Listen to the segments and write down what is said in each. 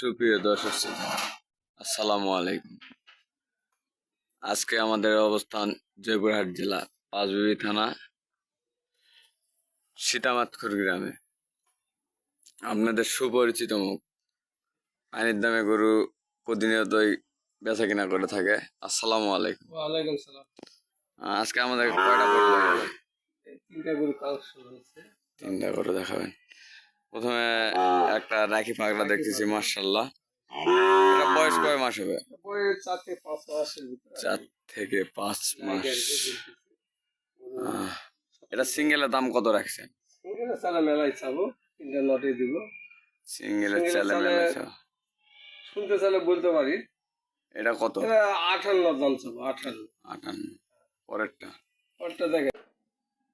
সুপ্রিয় দর্শক আসসালামু আলাইকুম। আজকে আমাদের অবস্থান জয়পুরহাট জেলা পাঁচবিবি থানা সীতামাতখুর গ্রামে। আপনাদের সুপরিচিত মুখ পানির দামে গরু প্রতিনিয়তই বেচা কিনা করে থাকে। আসসালামু আলাইকুম। ওয়ালাইকুম সালাম। আজকে আমাদের কয়টা গরু দেখাবেন? তিনটা গরু কালেকশন হয়েছে। তিনটা গরু দেখাবেন। প্রথমে একটা রাখি পাগলা দেখতেছি মার্শাল্লাহ এটা বয়স কয় মাস হবে চার থেকে পাঁচ মাস। এটা সিঙ্গেলের দাম কত রাখছেন? এখানে চালা মেলায় চাবো তিনটা নটে দিব। সিঙ্গেলের শুনতে বলতে পারি। এটা কত? এটা আঠান্ন দাম চাবো আঠান্ন। আটান্ন পরেরটা? দেখে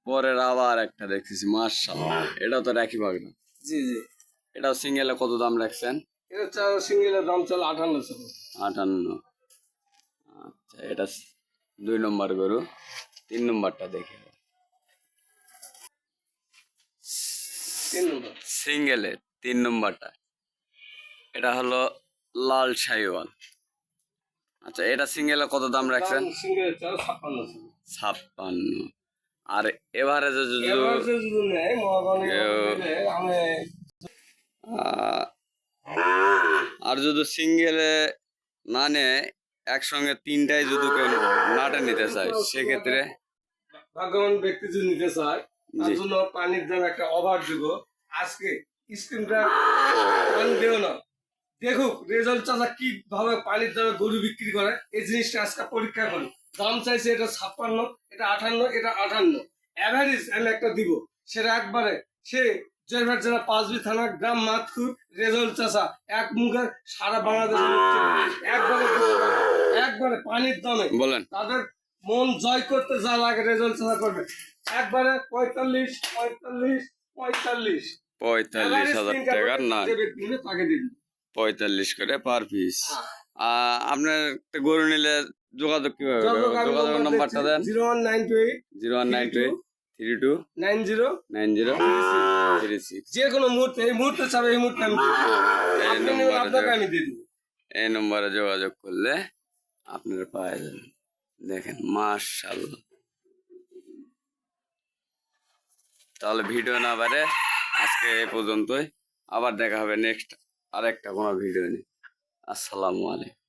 পরের আবার একটা দেখতেছি মার্শাল্লাহ এটা তো রাখি পাগলা। জি জি। এটাও সিঙ্গেলে কত দাম রাখছেন? এটা চা সিঙ্গেলের দাম চাল আঠান্ন চাবো আটান্ন। আচ্ছা এটা দুই নম্বর গরু তিন নম্বরটা দেখে। তিন নম্বর। সিঙ্গেলে তিন নম্বরটা। এটা হলো লাল শাহিওয়াল আচ্ছা এটা সিঙ্গেলে কত দাম রাখছেন? ছাপ্পান্ন ছাপ্পান্ন। আর এভারেজে যদি আর যদি সিঙ্গেলে না নেয় একসঙ্গে তিনটাই যদি কেউ নাটে নিতে চায় সেক্ষেত্রে ভাগ্যবান ব্যক্তি যদি নিতে চায় তার জন্য পানির দাম একটা অভার দিব আজকে স্ক্রিনটা পানি দেও না। দেখুক রেজাল্ট চাচা কি ভাবে পানির দামে গরু বিক্রি করে এই জিনিসটা আজকে পরীক্ষা করি দাম চাইছে এটা ছাপ্পান্ন এটা আঠান্ন এটা আঠান্ন। অ্যাভারেজ আমি একটা দিব সেটা একবারে। সে জয়ভাট জেলা পাঁচবি থানা গ্রাম মাতকুর রেজল চাষা এক মুখে সারা চেনে। একবারে একবারে পানির দামে। বলেন। তাদের মন জয় করতে যা লাগে রেজল ছাড়া করবে। একবারে পঁয়তাল্লিশ পঁয়তাল্লিশ পঁয়তাল্লিশ। পঁয়তাল্লিশ হাজার টাকার না পঁয়তাল্লিশ করে পার পিস আপনার একটা গরু নিলে যোগাযোগ কীভাবে করবে? যোগাযোগের নাম্বারটা দেন। Zero one nine two eight zero one nine two three two nine zero. Nine zero. Three six যে কোনো মুহূর্তে এই মুহূর্তে চাবে এই মুহূর্তে আমি দিয়ে এই নম্বরে আপনাকে আমি দিয়ে দিব। এই নম্বরে যোগাযোগ করলে আপনারা পাওয়া যাবেন দেখেন মাশাল্লাহ তাহলে ভিডিও না বারে আজকে এই পর্যন্তই। আবার দেখা হবে নেক্সট আরেকটা কোনো ভিডিও নিয়ে। আসসালামু আলাইকুম।